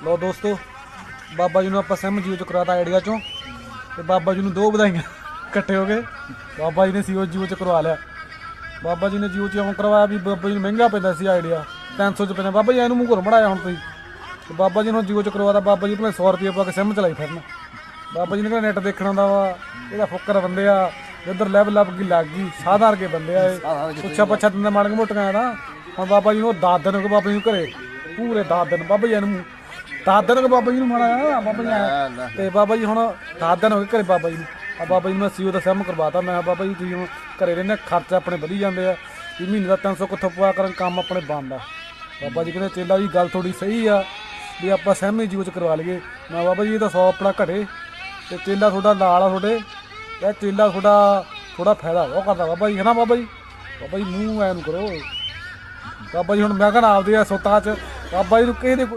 ਲੋ ਦੋਸਤੋ ਬਾਬਾ ਜੀ ਨੂੰ ਆਪਾਂ ਸਿਮ ਜੀਓ ਚ ਕਰਾਤਾ ਆਈਡੀਆ ਚੋਂ ਤੇ ਬਾਬਾ ਜੀ ਨੂੰ ਦੋ ਵਧਾਈਆਂ ਇਕੱਠੇ ਹੋ ਗਏ ਬਾਬਾ ਜੀ ਨੇ ਸੀਓ ਜੀਓ ਚ ਕਰਵਾ ਲਿਆ ਬਾਬਾ ਜੀ ਨੇ ਜੀਓ ਚ ਆਉਂ ਕਰਵਾਇਆ ਵੀ ਬਾਬਾ ਜੀ ਨੂੰ ਮਹਿੰਗਾ ਪੈਂਦਾ ਸੀ ਆਈਡੀਆ 300 ਚ ਪੈਂਦਾ ਬਾਬਾ ਜੀ ਇਹਨੂੰ ਮੂੰਹ ਘੁਰ ਮੜਾਇਆ ਹੁਣ ਤੁਸੀਂ ਤੇ ਬਾਬਾ ਜੀ ਨੂੰ ਜੀਓ ਚ ਕਰਵਾਤਾ ਬਾਬਾ ਜੀ ਭਲੇ 100 ਰੁਪਏ ਪਾ ਕੇ ਸਿਮ ਚਲਾਈ ਫਿਰਨ ਬਾਬਾ ਜੀ ਨੇ ਕਿਹਾ ਨੈਟ ਦੇਖਣ ਆਉਂਦਾ ਵਾ ਇਹਦਾ ਫੁੱਕਰ ਬੰਦੇ ਆ ਇੱਧਰ ਲੈਵਲ ਲੱਗ ਗਈ ਲੱਗ ਗਈ ਸਾਧਾਰ ਕੇ ਬੰਦੇ ਆ ਇਹ ਪੁੱਛਾ ਪੱਛਾ ਦਿੰਦੇ ਮਾੜੀਆਂ ਮੋਟੀਆਂ ਨਾ ਹੁਣ ਬਾਬਾ ਜੀ ਨੂੰ 10 ਦਿਨ ਕੋ ਬਾਬਾ ਜੀ ਨੂੰ ਘਰੇ ਪੂਰੇ 10 ਦਿਨ ਬਾਬਾ ਜੀ ਨੂੰ 10 ਦਿਨ ਬਾਬਾ ਜੀ ਨੂੰ ਮਾੜਾ ਬਾਬਾ ਜੀ ਆਇਆ। ਤੇ ਬਾਬਾ ਜੀ ਹੁਣ 10 ਦਿਨ ਹੋ ਗਏ ਘਰੇ ਬਾਬਾ ਜੀ ਨੂੰ। ਆ ਬਾਬਾ ਜੀ ਨੂੰ ਮੈਂ ਸੀਓ ਦਾ ਸਿਮ ਕਰਵਾਤਾ। ਮੈਂ ਕਿਹਾ ਬਾਬਾ ਜੀ ਤੁਸੀਂ ਹੁਣ ਘਰੇ ਰਹਿੰਦੇ ਖਰਚ ਆਪਣੇ ਵਧੀ ਜਾਂਦੇ ਆ। ਵੀ ਮਹੀਨੇ ਦਾ 300 ਕਿੱਥੋਂ ਪੂਰਾ ਕਰਨ ਕੰਮ ਆਪਣੇ ਬੰਦ ਆ। ਬਾਬਾ ਜੀ ਕਹਿੰਦੇ ਚੇਲਾ ਜੀ ਗੱਲ ਥੋੜੀ ਸਹੀ ਆ ਵੀ ਆਪਾਂ ਸਹਿਮੇ ਜੀਵ ਚ ਕਰਵਾ ਲਈਏ। ਮੈਂ ਬਾਬਾ ਜੀ ਇਹ ਤਾਂ 100 ਆਪਣਾ ਘਟੇ ਤੇ ਚੇਲਾ ਤੁਹਾਡਾ ਨਾਲ ਆ ਤੁਹਾਡੇ। ਇਹ ਚੇਲਾ ਤੁਹਾਡਾ ਥੋੜਾ ਫਾਇਦਾ ਉਹ ਕਰਦਾ ਬਾਬਾ ਜੀ ਹੈ ਨਾ ਬਾਬਾ ਜੀ? ਬਾਬਾ ਜੀ ਮੂੰਹ ਐ ਨੂੰ ਕਰੋ। ਬਾਬਾ ਜੀ ਹੁਣ ਮੈਂ ਕਹਿੰਦਾ ਆਪਦੇ ਆ ਸੁੱਤਾ ਚ। ਬਾਬਾ ਜੀ ਨੂੰ ਕਿਸੇ ਦੇ